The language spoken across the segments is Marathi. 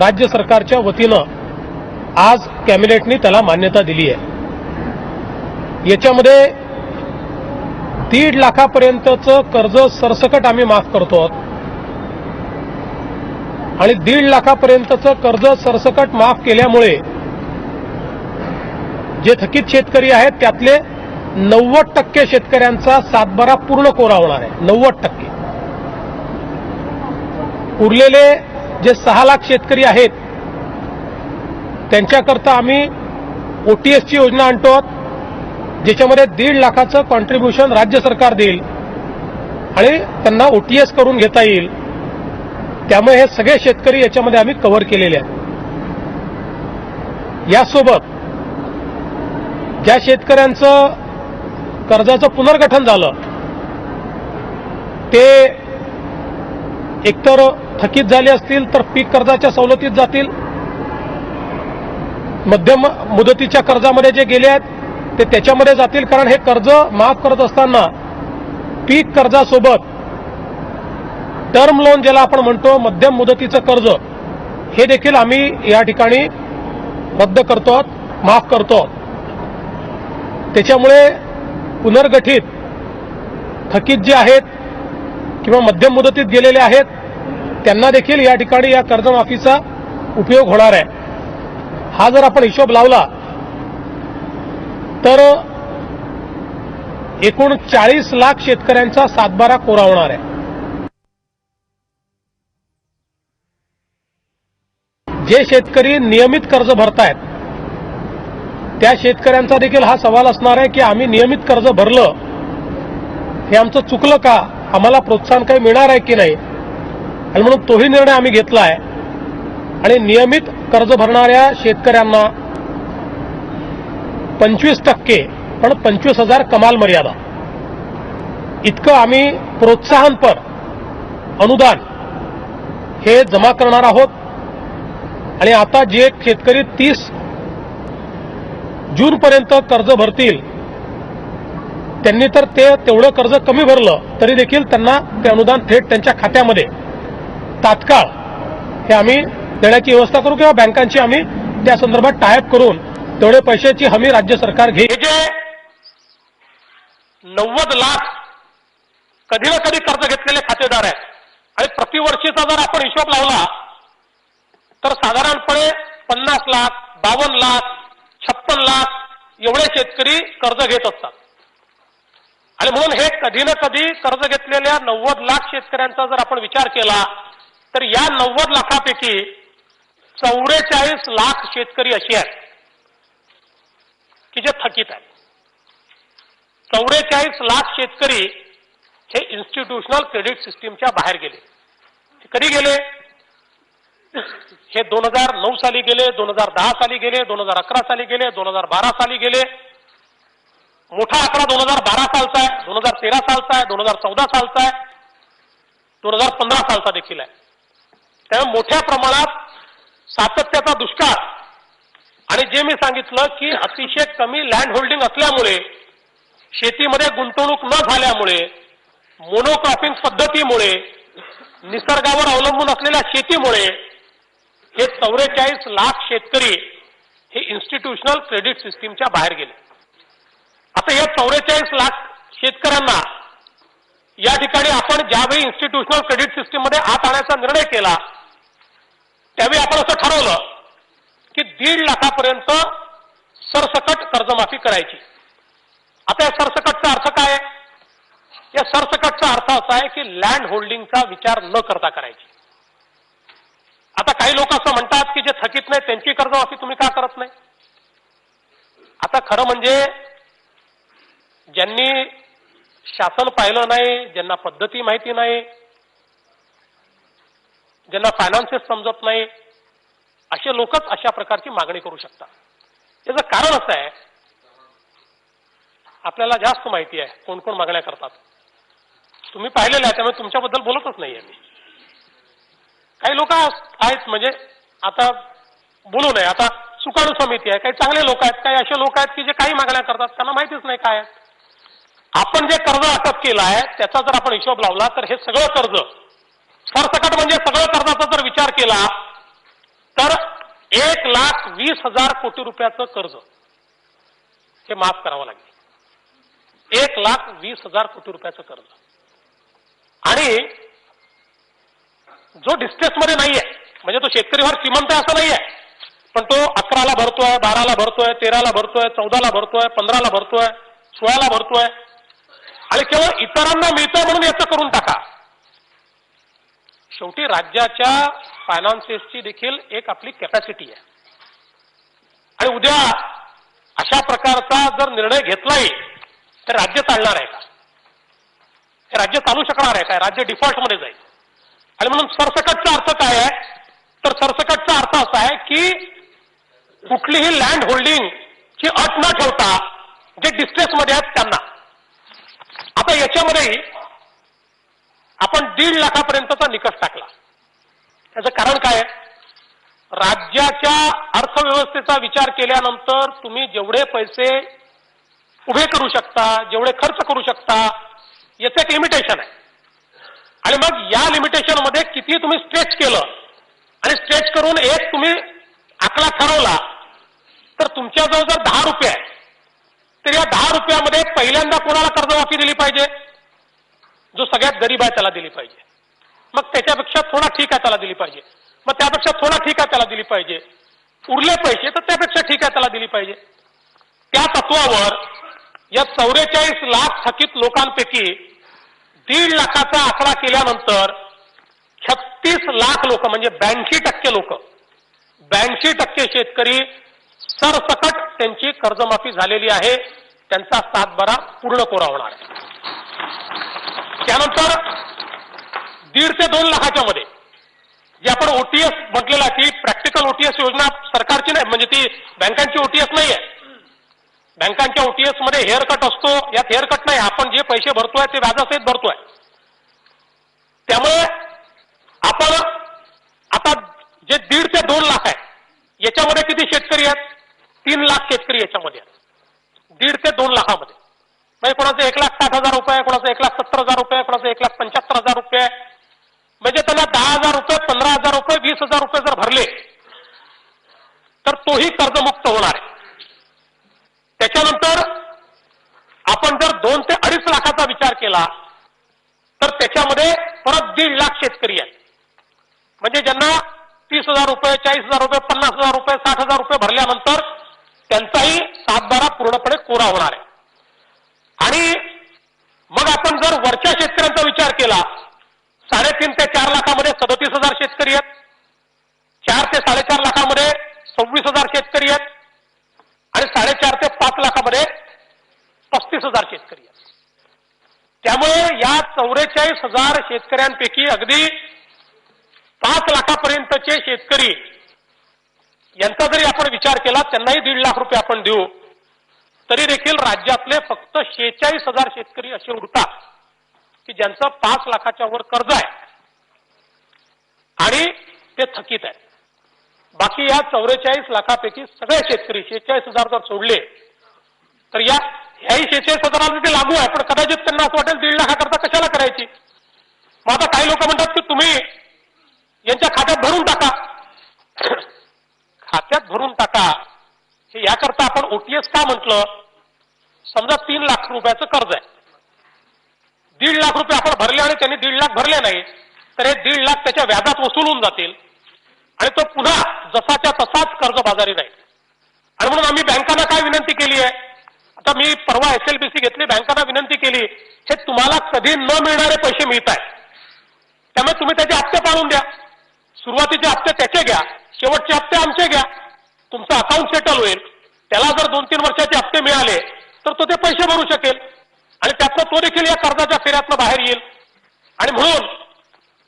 राज्य सरकारच्या वतीनं आज कॅबिनेटने त्याला मान्यता दिली आहे. याच्यामध्ये दीड लाखापर्यंतचं कर्ज सरसकट आम्ही माफ करतो आहोत. आणि दीड लाखापर्यंतचं कर्ज सरसकट माफ केल्यामुळे जे थकीत शेतकरी आहेत त्यातले नव्वद टक्के शेतकऱ्यांचा सातबारा पूर्ण कोरा होणार आहे. नव्वद टक्के. उरलेले जे सहा लाख शेतकरी आहेत त्यांच्याकरता आम्ही ओटीएसची योजना आणतो आहोत, ज्याच्यामध्ये दीड लाखाचं कॉन्ट्रीब्युशन राज्य सरकार देईल आणि त्यांना ओटीएस करून घेता येईल. त्यामुळे हे सगळे शेतकरी याच्यामध्ये आम्ही कव्हर केलेले आहेत. यासोबत ज्या शेतकऱ्यांचं कर्जाचं पुनर्गठन झालं ते एकतर थकीत झाले असतील तर पीक कर्जाच्या सवलतीत जातील. मध्यम मुदतीच्या कर्जामध्ये जे गेले आहेत ते त्याच्यामध्ये जातील. कारण हे कर्ज माफ करत असताना पीक कर्जासोबत टर्म लोन ज्याला आपण म्हणतो मध्यम मुदतीचं कर्ज हे देखील आम्ही या ठिकाणी रद्द करतो आहोत माफ करतो आहोत. त्याच्यामुळे पुनर्गठित थकीत जे आहेत किंवा मध्यम मुदतीत गेलेले आहेत त्यांना देखील या ठिकाणी या कर्जमाफीचा उपयोग होणार आहे. हा जर आपण हिशोब लावला तर एकूण चाळीस लाख शेतकऱ्यांचा सातबारा कोरा होणार आहे. जे शेतकरी नियमित कर्ज भरतायत त्या शेतकऱ्यांचा देखील हा सवाल असणार आहे की आम्ही नियमित कर्ज भरलं हे आमचं चुकलं का? आम्हाला प्रोत्साहन काही मिळणार आहे की नाही? आणि म्हणून तोही निर्णय आम्ही घेतला आहे आणि नियमित कर्ज भरणाऱ्या शेतकऱ्यांना पंचवीस टक्के पण पंचवीस हजार कमाल मर्यादा. इतकं आम्ही प्रोत्साहनपर अनुदान हे जमा करणार आहोत. आणि आता जे शेतकरी तीस जूनपर्यंत कर्ज भरतील त्यांनी तर ते तेवढं कर्ज कमी भरलं तरी देखील त्यांना ते अनुदान थेट त्यांच्या खात्यामध्ये. तात्काळ हे आम्ही देण्याची व्यवस्था करू किंवा बँकांची आम्ही त्या संदर्भात टायप करून तेवढे पैशाची हमी राज्य सरकार घे जे नव्वद लाख कधी ना कधी कर्ज घेतलेले खातेदार आहेत आणि प्रतिवर्षीचा जर आपण हिशोब लावला तर साधारणपणे पन्नास लाख बावन्न लाख छप्पन लाख एवढे शेतकरी कर्ज घेत असतात. आणि म्हणून हे कधी ना कधी कर्ज घेतलेल्या नव्वद लाख शेतकऱ्यांचा जर आपण विचार केला तर या नव्वद लाखापैकी चौवेचाळीस लाख शेतकरी असे आहेत की जे थकीत आहेत. चौवेचाळीस लाख शेतकरी हे इन्स्टिट्यूशनल क्रेडिट सिस्टीमच्या बाहेर गेले. कधी गेले? हे दोन हजार नऊ साली गेले दोन हजार दहा साली गेले दोन हजार अकरा साली गेले दोन हजार बारा साली गेले. मोठा आकडा दोन हजार बारा सालचा आहे दोन हजार तेरा सालचा आहे दोन हजार चौदा सालचा आहे दोन हजार पंधरा सालचा देखील आहे. त्यामुळे मोठ्या प्रमाणात सातत्याचा दुष्काळ. आणि जे मी सांगितलं की अतिशय कमी लँड होल्डिंग असल्यामुळे शेतीमध्ये गुंतवणूक न झाल्यामुळे मोनोक्रॉपिंग पद्धतीमुळे निसर्गावर अवलंबून असलेल्या शेतीमुळे हे चौवेचाळीस लाख शेतकरी हे इन्स्टिट्यूशनल क्रेडिट सिस्टीमच्या बाहेर गेले. आता या चौवेचाळीस लाख शेतकऱ्यांना या ठिकाणी आपण ज्यावेळी इन्स्टिट्यूशनल क्रेडिट सिस्टीममध्ये आत आणायचा निर्णय केला त्यावेळी आपण असं ठरवलं की दीड लाखापर्यंत सरसकट कर्जमाफी करायची. आता या सरसकटचा अर्थ काय आहे? या सरसकटचा अर्थ असा आहे की लँड होल्डिंगचा विचार न करता करायची. आता काही लोक असं म्हणतात की जे थकीत नाही त्यांची कर्जमाफी तुम्ही का करत नाही? आता खरं म्हणजे ज्यांनी शासन पाहिलं नाही ज्यांना पद्धती माहिती नाही ज्यांना फायनान्सेस समजत नाही असे लोकच अशा प्रकारची मागणी करू शकतात. याचं कारण असं आहे आपल्याला जास्त माहिती आहे कोण कोण मागण्या करतात. तुम्ही पाहिलेलं आहे त्यामुळे तुमच्याबद्दल बोलतच नाही मी. काही लोक आहेत म्हणजे आता बोलू नये आता सुकाणू समिती आहे काही चांगले लोक आहेत काही असे लोक आहेत की जे काही मागण्या करतात त्यांना माहितीच नाही काय आपण जे कर्ज अटक केलं आहे त्याचा जर आपण हिशोब लावला तर हे सगळं कर्ज सरसकट म्हणजे सगळं कर्जाचा जर विचार केला तर एक लाख वीस हजार कोटी रुपयाचं कर्ज हे माफ करावं लागेल. एक लाख वीस हजार कोटी रुपयाचं कर्ज. आणि जो डिस्ट्रेसमध्ये नाहीये म्हणजे तो शेतकरी फार श्रीमंत आहे असं नाहीये पण तो अकराला भरतोय बाराला भरतोय तेराला भरतोय चौदाला भरतोय पंधराला भरतोय सोळाला भरतोय आणि केवळ इतरांना मिळतोय म्हणून याचं करून टाका. शेवटी राज्याच्या फायनान्सेसची देखील एक आपली कॅपॅसिटी आहे. आणि उद्या अशा प्रकारचा जर निर्णय घेतलाही तर राज्य चालणार आहे का? हे राज्य चालू शकणार आहे काय राज्य डिफॉल्टमध्ये जाईल. आणि म्हणून सरसकटचा अर्थ काय आहे? तर सरसकटचा अर्थ असा आहे की कुठलीही लँड होल्डिंग ची अट न ठेवता जे डिस्ट्रेसमध्ये आहेत त्यांना. आता याच्यामध्येही आपण दीड लाखापर्यंतचा निकष टाकला. त्याचं कारण काय राज्याच्या अर्थव्यवस्थेचा विचार केल्यानंतर तुम्ही जेवढे पैसे उभे करू शकता जेवढे खर्च करू शकता याचं एक लिमिटेशन आहे. आणि मग या लिमिटेशनमध्ये किती तुम्ही स्ट्रेच केलं आणि स्ट्रेच करून एक तुम्ही आकडा ठरवला तर तुमच्याजवळ जर दहा रुपये आहे तर या दहा रुपयामध्ये पहिल्यांदा कोणाला कर्जमाफी दिली पाहिजे? जो सगळ्यात गरीब आहे त्याला दिली पाहिजे. मग त्याच्यापेक्षा थोडा ठीक आहे त्याला दिली पाहिजे. मग त्यापेक्षा थोडा ठीक आहे त्याला दिली पाहिजे. उरले पैसे तर त्यापेक्षा ठीक आहे त्याला दिली पाहिजे. त्या तत्वावर या चौवेचाळीस लाख थकीत लोकांपैकी दीड लाखाचा आकडा केल्यानंतर छत्तीस लाख लोक म्हणजे ब्याऐंशी टक्के लोक ब्याऐंशी टक्के शेतकरी सरसकट त्यांची कर्जमाफी झालेली आहे. त्यांचा सातबारा पूर्ण कोरा होणार आहे. त्यानंतर दीड ते दोन लाखाच्या मध्ये जे आपण ओटीएस म्हटलेलं आहे की प्रॅक्टिकल ओटीएस योजना सरकारची नाही म्हणजे ती बँकांची ओटीएस नाही आहे बँकांच्या ओटीएसमध्ये हेअर कट असतो यात हेअर कट नाही आपण जे पैसे भरतोय ते व्याजासहित भरतोय. त्यामुळे आपण आता जे दीड ते दोन लाख आहे याच्यामध्ये किती शेतकरी आहेत? तीन लाख शेतकरी याच्यामध्ये आहेत. दीड ते दोन लाखामध्ये. म्हणजे कोणाचं एक लाख साठ हजार रुपये कोणाचं एक लाख सत्तर हजार रुपये कोणाचं एक लाख पंच्याहत्तर हजार रुपये. म्हणजे त्याला दहा हजार रुपये पंधरा हजार रुपये वीस हजार रुपये जर भरले तर तोही कर्जमुक्त होणार आहे. त्याच्यानंतर आपण जर दोन ते अडीच लाखाचा विचार केला तर त्याच्यामध्ये परत दीड लाख शेतकरी आहेत. म्हणजे ज्यांना तीस हजार रुपये चाळीस हजार रुपये पन्नास हजार रुपये साठ हजार रुपये भरल्यानंतर त्यांचाही सातबारा पूर्णपणे कोरा होणार आहे. आणि मग आपण जर वरच्या शेतकऱ्यांचा विचार केला साडेतीन ते चार लाखामध्ये सदतीस हजार शेतकरी आहेत. चार ते साडेचार लाखामध्ये सव्वीस हजार शेतकरी आहेत. आणि साडेचार ते पाच लाखामध्ये पस्तीस हजार शेतकरी आहेत. त्यामुळे या चौवेचाळीस हजार शेतकऱ्यांपैकी अगदी पाच लाखापर्यंतचे शेतकरी यांचा जरी आपण विचार केला त्यांनाही दीड लाख रुपये आपण देऊ. तरी देखील राज्यातले फक्त शेहेचाळीस हजार शेतकरी असे उरतात की ज्यांचं पाच लाखाच्या वर कर्ज आहे. आणि ते थकीत आहे बाकी या चौवेचाळीस लाखापैकी सगळे शेतकरी शेहेचाळीस हजार जर सोडले तर या ह्याही शेहेचाळीस हजाराला ते लागू आहे. पण कदाचित त्यांना असं वाटेल दीड लाखाकरता कशाला करायची? मग आता काही लोक म्हणतात की तुम्ही यांच्या खात्यात भरून टाका. खात्यात भरून टाका. हे याकरता आपण ओटीएस का म्हटलं? समजा तीन लाख रुपयाचं कर्ज आहे. दीड लाख रुपये आपण भरले आणि त्यांनी दीड लाख भरले नाही तर हे दीड लाख त्याच्या व्याजात वसूल होऊन जातील. आणि तो पुन्हा जसाच्या तसाच कर्ज बाजारी राहील आणि म्हणून आम्ही बँकांना काय विनंती केली आहे? आता मी परवा एस एल बी सी घेतली बँकांना विनंती केली हे तुम्हाला कधी न मिळणारे पैसे मिळत आहेत. त्यामुळे तुम्ही त्याचे हप्ते पाळून द्या. सुरुवातीचे हप्ते त्याचे घ्या शेवटचे हप्ते आमचे घ्या. तुमचं अकाउंट सेटल होईल. त्याला जर दोन तीन वर्षाचे हप्ते मिळाले तर तो ते पैसे भरू शकेल. आणि त्यातनं तो देखील या कर्जाच्या फेऱ्यातनं बाहेर येईल. आणि म्हणून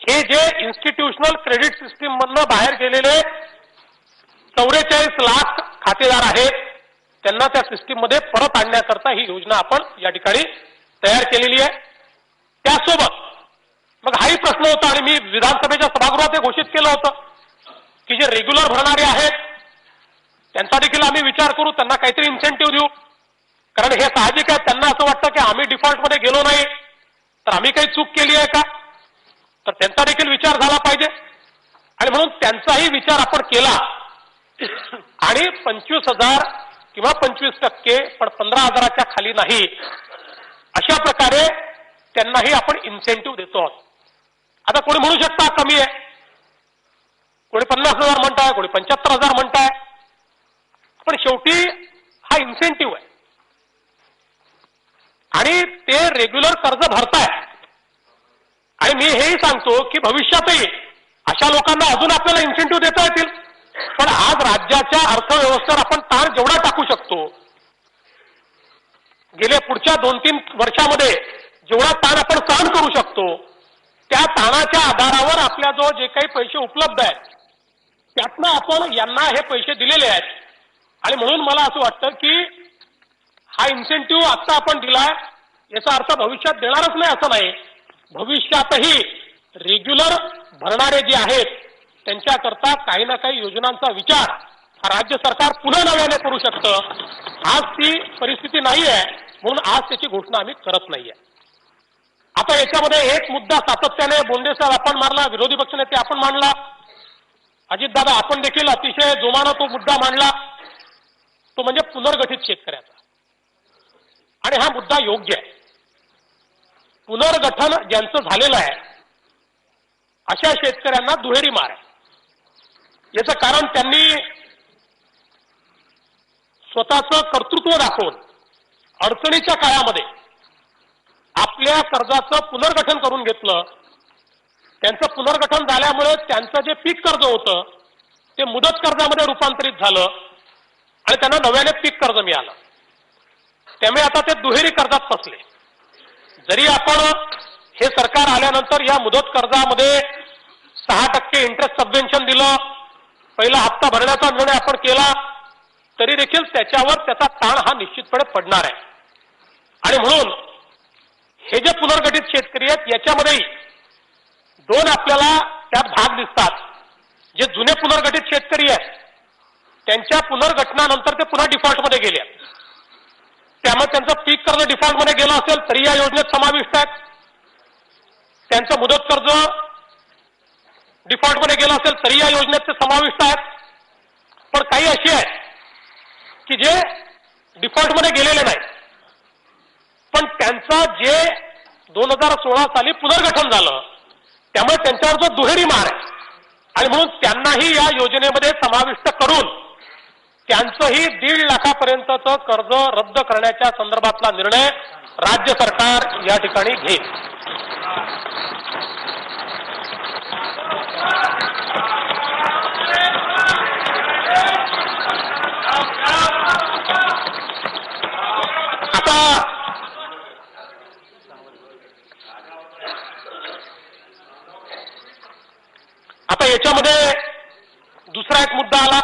हे जे इन्स्टिट्यूशनल क्रेडिट सिस्टीम मधनं बाहेर गेलेले चौवेचाळीस लाख खातेदार आहेत त्यांना त्या सिस्टीममध्ये परत आणण्याकरता ही योजना आपण या ठिकाणी तयार केलेली आहे. त्यासोबत मग हाही प्रश्न होता आणि मी विधानसभेच्या सभागृहात हे घोषित केलं होतं की जे रेग्युलर भरणारे आहेत त्यांचा देखील आम्ही विचार करू त्यांना काहीतरी इन्सेंटिव्ह देऊ. कारण हे साहजिक आहे त्यांना असं वाटतं की आम्ही डिफॉल्टमध्ये गेलो नाही. तर आम्ही काही चूक केली आहे का? तर त्यांचा देखील विचार झाला पाहिजे. आणि म्हणून त्यांचाही विचार आपण केला. आणि पंचवीस हजार किंवा पंचवीस टक्के पण पंधरा हजाराच्या खाली नाही. अशा प्रकारे त्यांनाही आपण इन्सेंटिव्ह देतो. आहोत आता कोणी म्हणू शकता कमी आहे. कोणी पन्नास हजार म्हणताय कोणी पंच्याहत्तर हजार म्हणताय. पण शेवटी हा इन्सेंटिव्ह आहे. आणि ते रेग्युलर कर्ज भरताय. आणि मी हेही सांगतो की भविष्यातही अशा लोकांना अजून आपल्याला इन्सेंटिव्ह देता येतील. पण आज राज्याच्या अर्थव्यवस्थेवर आपण ताण जेवढा टाकू शकतो गेल्या पुढच्या दोन तीन वर्षामध्ये जेवढा ताण आपण सहन करू शकतो त्या ताणाच्या आधारावर आपल्याजवळ जे काही पैसे उपलब्ध आहेत त्यातनं आपण यांना हे पैसे दिलेले आहेत. आणि म्हणून मला असं वाटतं की हा इन्सेंटिव्ह आता आपण दिलाय याचा अर्थ भविष्यात देणारच नाही असं नाही. भविष्यातही रेग्युलर भरणारे जे आहेत त्यांच्याकरता काही ना काही योजनांचा विचार हा राज्य सरकार पुन्हा नव्याने करू शकतं. आज ती परिस्थिती नाही आहे म्हणून आज त्याची घोषणा आम्ही करत नाहीये आता याच्यामध्ये एक मुद्दा सातत्याने बोंडे साहेब आपण मारला विरोधी पक्षनेते आपण मांडला अजितदादा आपण देखील अतिशय जोमानं तो मुद्दा मांडला. तो म्हणजे पुनर्गठित शेतकऱ्याचा. आणि हा मुद्दा योग्य आहे. पुनर्गठन ज्यांचं झालेलं आहे अशा शेतकऱ्यांना दुहेरी मार आहे. याचं कारण त्यांनी स्वतःचं कर्तृत्व दाखवून अडचणीच्या काळामध्ये आपल्या कर्जाचं पुनर्गठन करून घेतलं. त्यांचं पुनर्गठन झाल्यामुळे त्यांचं जे पीक कर्ज होतं ते मुदत कर्जामध्ये रूपांतरित झालं. आणि त्यांना नव्याने पीक कर्ज मिळालं. त्यामुळे आता ते दुहेरी कर्जात फसले. जरी आपण हे सरकार आल्यानंतर या मुदत कर्जामध्ये सहा टक्के इंटरेस्ट सबवेन्शन दिलं पहिला हप्ता भरण्याचा निर्णय आपण केला तरी देखील त्याच्यावर त्याचा ताण हा निश्चितपणे पडणार आहे. आणि म्हणून हे जे पुनर्गठित शेतकरी आहेत याच्यामध्येही दोन आपल्याला त्यात भाग दिसतात. जे जुने पुनर्गठित शेतकरी आहेत त्यांच्या पुनर्गठनानंतर ते पुन्हा डिफॉल्टमध्ये गेले. आहेत. त्यामुळे त्यांचं पीक कर्ज डिफॉल्टमध्ये गेलं असेल तरी या योजनेत समाविष्ट आहेत. त्यांचं मुदत कर्ज डिफॉल्टमध्ये गेलं असेल तरी या योजनेत ते समाविष्ट आहेत. पण काही अशी आहेत की जे डिफॉल्टमध्ये गेलेले नाही. पण त्यांचं जे दोन हजार सोळा साली पुनर्गठन झालं त्यामुळे त्यांच्यावर जो दुहेरी मार आहे आणि म्हणून त्यांनाही या योजनेमध्ये समाविष्ट करून त्यांचंही दीड लाखापर्यंतचं कर्ज रद्द करण्याच्या संदर्भातला निर्णय राज्य सरकार या ठिकाणी घेईल आता आता याच्यामध्ये दुसरा एक मुद्दा आला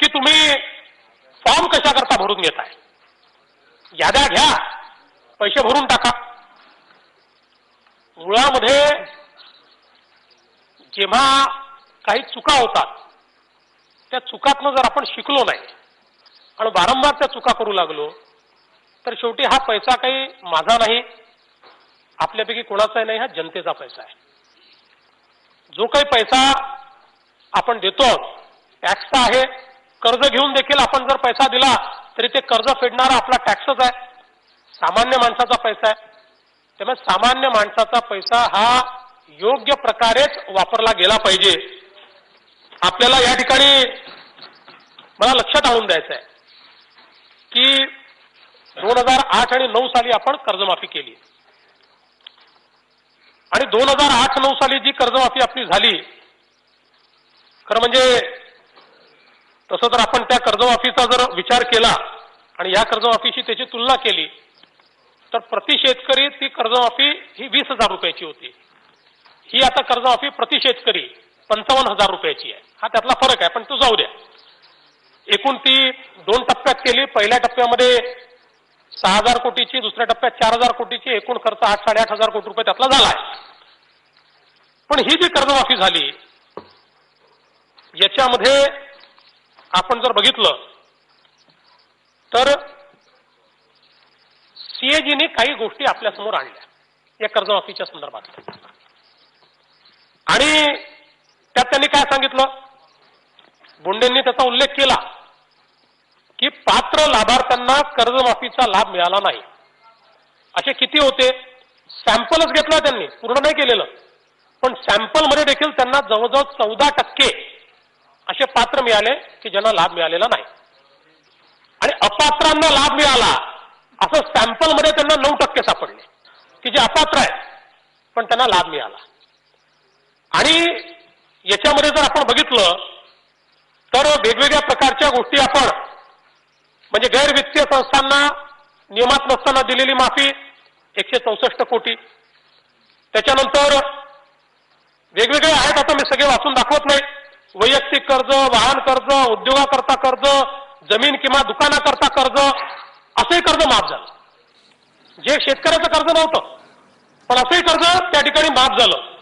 की तुम्ही फॉर्म कशा करता भरून घेताय याद्या घ्या पैसे भरून टाका. मुळामध्ये जेव्हा काही चुका होतात त्या चुकातनं जर आपण शिकलो नाही आणि वारंवार त्या चुका करू लागलो तर शेवटी हा पैसा काही माझा नाही आपल्यापैकी कोणाचाही नाही हा जनतेचा पैसा आहे. जो काही पैसा आपण देतो टॅक्सचा आहे कर्ज घेऊन देखील आपण जर पैसा दिला तरी ते कर्ज फेडणारा आपला टॅक्सच आहे. सामान्य माणसाचा पैसा आहे. त्यामुळे सामान्य माणसाचा पैसा हा योग्य प्रकारेच वापरला गेला पाहिजे. आपल्याला या ठिकाणी मला लक्षात आणून द्यायचं आहे की दोन हजार आठ आणि नऊ साली आपण कर्जमाफी केली. आणि दोन हजार आठ नऊ साली जी कर्जमाफी आपली झाली खरं म्हणजे तसं तर आपण त्या कर्जमाफीचा जर विचार केला आणि या कर्जमाफीशी त्याची तुलना केली तर प्रति शेतकरी ती कर्जमाफी ही वीस हजार रुपयाची होती. ही आता कर्जमाफी प्रति शेतकरी पंचावन्न हजार रुपयाची आहे. हा त्यातला फरक आहे पण तो जाऊ द्या. एकूण ती दोन टप्प्यात केली पहिल्या टप्प्यामध्ये सहा हजार कोटीची दुसऱ्या टप्प्यात चार हजार कोटीची एकूण खर्च आठ साडेआठ हजार कोटी रुपये त्यातला झाला आहे. पण ही जी कर्जमाफी झाली याच्यामध्ये आपण जर बघितलं तर सीएजीने काही गोष्टी आपल्यासमोर आणल्या. या कर्जमाफीच्या संदर्भात. आणि त्यात त्यांनी काय सांगितलं? बोंडेंनी त्याचा उल्लेख केला की पात्र लाभार्थ्यांना कर्जमाफीचा लाभ मिळाला नाही. असे किती होते? सॅम्पलच घेतला त्यांनी पूर्ण नाही केलेलं. पण सॅम्पलमध्ये देखील त्यांना जवळजवळ चौदा टक्के असे पात्र मिळाले की ज्यांना लाभ मिळालेला नाही. आणि अपात्रांना लाभ मिळाला असं सॅम्पलमध्ये त्यांना नऊ टक्के सापडले की जे अपात्र आहेत पण त्यांना लाभ मिळाला. आणि याच्यामध्ये जर आपण बघितलं तर वेगवेगळ्या प्रकारच्या गोष्टी आपण म्हणजे गैरवित्तीय संस्थांना नियमात नसताना दिलेली माफी एकशे चौसष्ट कोटी. त्याच्यानंतर वेगवेगळे आहेत आता मी सगळे वाचून दाखवत नाही. वैयक्तिक कर्ज वाहन कर्ज उद्योगाकरता कर्ज जमीन किंवा दुकानाकरता कर्ज असंही कर्ज माफ झालं. जे शेतकऱ्याचं कर्ज नव्हतं पण असंही कर्ज त्या ठिकाणी माफ झालं.